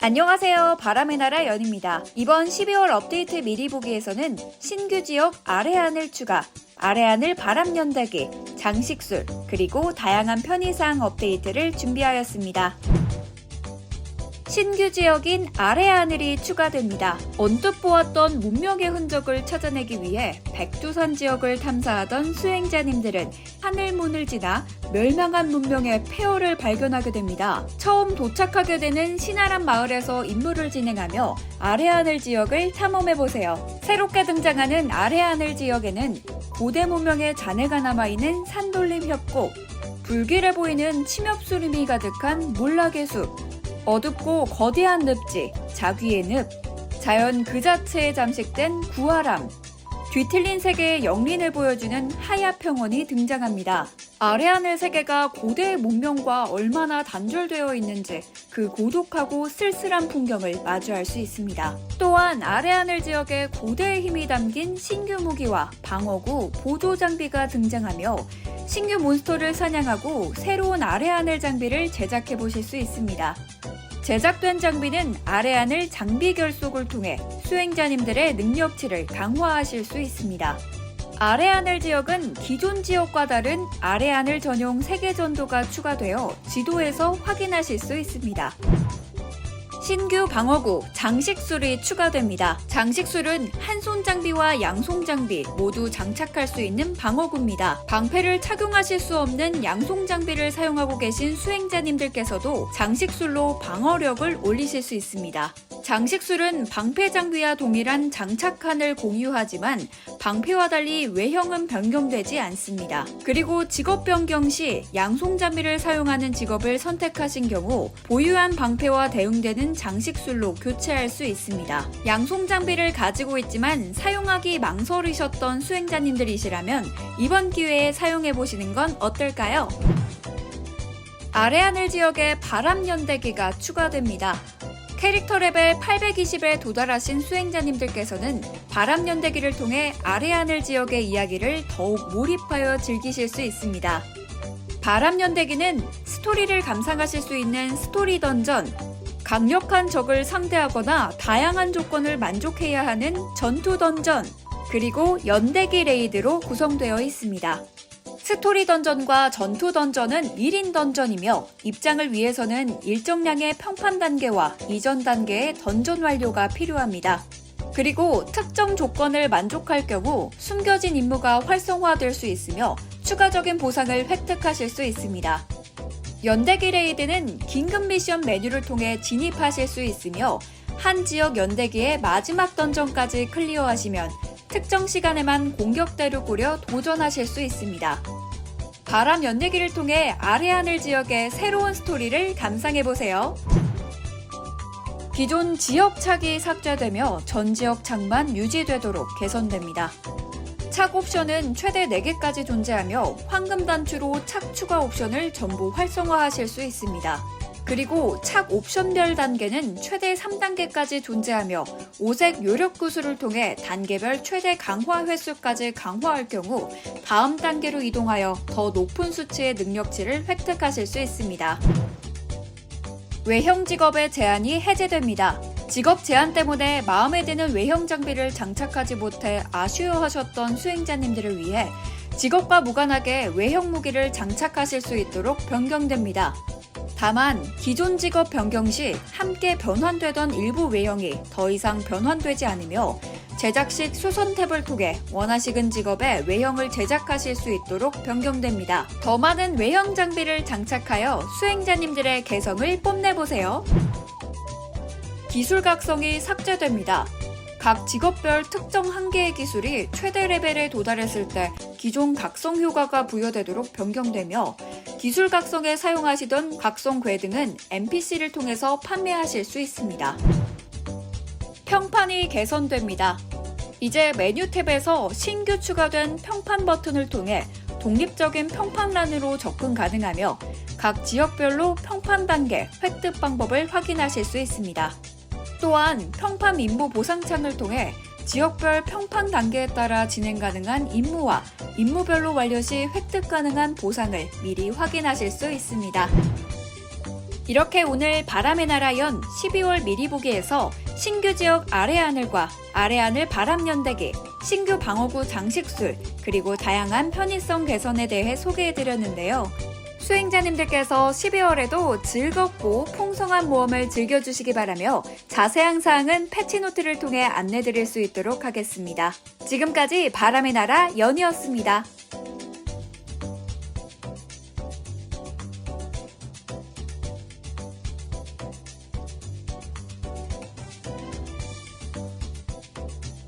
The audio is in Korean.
안녕하세요. 바람의 나라 연입니다. 이번 12월 업데이트 미리 보기에서는 신규 지역 아래하늘 추가, 아래하늘 바람 연대기, 장식술, 그리고 다양한 편의사항 업데이트를 준비하였습니다. 신규 지역인 아래 하늘이 추가됩니다. 언뜻 보았던 문명의 흔적을 찾아내기 위해 백두산 지역을 탐사하던 수행자님들은 하늘문을 지나 멸망한 문명의 폐허를 발견하게 됩니다. 처음 도착하게 되는 신아람 마을에서 임무를 진행하며 아래 하늘 지역을 탐험해보세요. 새롭게 등장하는 아래 하늘 지역에는 고대 문명의 잔해가 남아있는 산돌림 협곡, 불길해 보이는 침엽수림이 가득한 몰락의 숲, 어둡고 거대한 늪지, 자귀의 늪, 자연 그 자체에 잠식된 구아람, 뒤틀린 세계의 영린을 보여주는 하야 평원이 등장합니다. 아래하늘 세계가 고대의 문명과 얼마나 단절되어 있는지 그 고독하고 쓸쓸한 풍경을 마주할 수 있습니다. 또한 아래하늘 지역에 고대의 힘이 담긴 신규 무기와 방어구, 보조 장비가 등장하며 신규 몬스터를 사냥하고 새로운 아래하늘 장비를 제작해 보실 수 있습니다. 제작된 장비는 아래하늘 장비 결속을 통해 수행자님들의 능력치를 강화하실 수 있습니다. 아래하늘 지역은 기존 지역과 다른 아래하늘 전용 세계 전도가 추가되어 지도에서 확인하실 수 있습니다. 신규 방어구 장식술이 추가됩니다. 장식술은 한 손 장비와 양손 장비 모두 장착할 수 있는 방어구입니다. 방패를 착용하실 수 없는 양손 장비를 사용하고 계신 수행자님들께서도 장식술로 방어력을 올리실 수 있습니다. 장식술은 방패 장비와 동일한 장착칸을 공유하지만 방패와 달리 외형은 변경되지 않습니다. 그리고 직업 변경 시 양손 장비를 사용하는 직업을 선택하신 경우 보유한 방패와 대응되는 장식술로 교체할 수 있습니다. 양손 장비를 가지고 있지만 사용하기 망설이셨던 수행자님들이시라면 이번 기회에 사용해 보시는 건 어떨까요? 아래하늘 지역에 바람 연대기가 추가됩니다. 캐릭터 레벨 820에 도달하신 수행자님들께서는 바람 연대기를 통해 아래하늘 지역의 이야기를 더욱 몰입하여 즐기실 수 있습니다. 바람 연대기는 스토리를 감상하실 수 있는 스토리 던전, 강력한 적을 상대하거나 다양한 조건을 만족해야 하는 전투 던전, 그리고 연대기 레이드로 구성되어 있습니다. 스토리 던전과 전투 던전은 1인 던전이며 입장을 위해서는 일정량의 평판 단계와 이전 단계의 던전 완료가 필요합니다. 그리고 특정 조건을 만족할 경우 숨겨진 임무가 활성화될 수 있으며 추가적인 보상을 획득하실 수 있습니다. 연대기 레이드는 긴급 미션 메뉴를 통해 진입하실 수 있으며 한 지역 연대기의 마지막 던전까지 클리어하시면 특정 시간에만 공격대를 꾸려 도전하실 수 있습니다. 바람 연대기를 통해 아래하늘 지역의 새로운 스토리를 감상해보세요. 기존 지역 착이 삭제되며 전 지역 착만 유지되도록 개선됩니다. 착 옵션은 최대 4개까지 존재하며 황금 단추로 착 추가 옵션을 전부 활성화하실 수 있습니다. 그리고 착 옵션별 단계는 최대 3단계까지 존재하며 오색 요력 구슬을 통해 단계별 최대 강화 횟수까지 강화할 경우 다음 단계로 이동하여 더 높은 수치의 능력치를 획득하실 수 있습니다. 외형 직업의 제한이 해제됩니다. 직업 제한 때문에 마음에 드는 외형 장비를 장착하지 못해 아쉬워하셨던 수행자님들을 위해 직업과 무관하게 외형 무기를 장착하실 수 있도록 변경됩니다. 다만 기존 직업 변경 시 함께 변환되던 일부 외형이 더 이상 변환되지 않으며 제작식 수선 탭을 통해 원하시는 직업의 외형을 제작하실 수 있도록 변경됩니다. 더 많은 외형 장비를 장착하여 수행자님들의 개성을 뽐내보세요. 기술 각성이 삭제됩니다. 각 직업별 특정 한계의 기술이 최대 레벨에 도달했을 때 기존 각성 효과가 부여되도록 변경되며 기술 각성에 사용하시던 각성 궤 등은 NPC를 통해서 판매하실 수 있습니다. 평판이 개선됩니다. 이제 메뉴 탭에서 신규 추가된 평판 버튼을 통해 독립적인 평판란으로 접근 가능하며 각 지역별로 평판 단계 획득 방법을 확인하실 수 있습니다. 또한 평판 임무 보상창을 통해 지역별 평판 단계에 따라 진행 가능한 임무와 임무별로 완료 시 획득 가능한 보상을 미리 확인하실 수 있습니다. 이렇게 오늘 바람의 나라 연 12월 미리 보기에서 신규 지역 아래 하늘과 아래 하늘 바람 연대기, 신규 방어구 장식술, 그리고 다양한 편의성 개선에 대해 소개해 드렸는데요. 수행자님들께서 12월에도 즐겁고 풍성한 모험을 즐겨주시기 바라며 자세한 사항은 패치노트를 통해 안내 드릴 수 있도록 하겠습니다. 지금까지 바람의 나라 연이었습니다.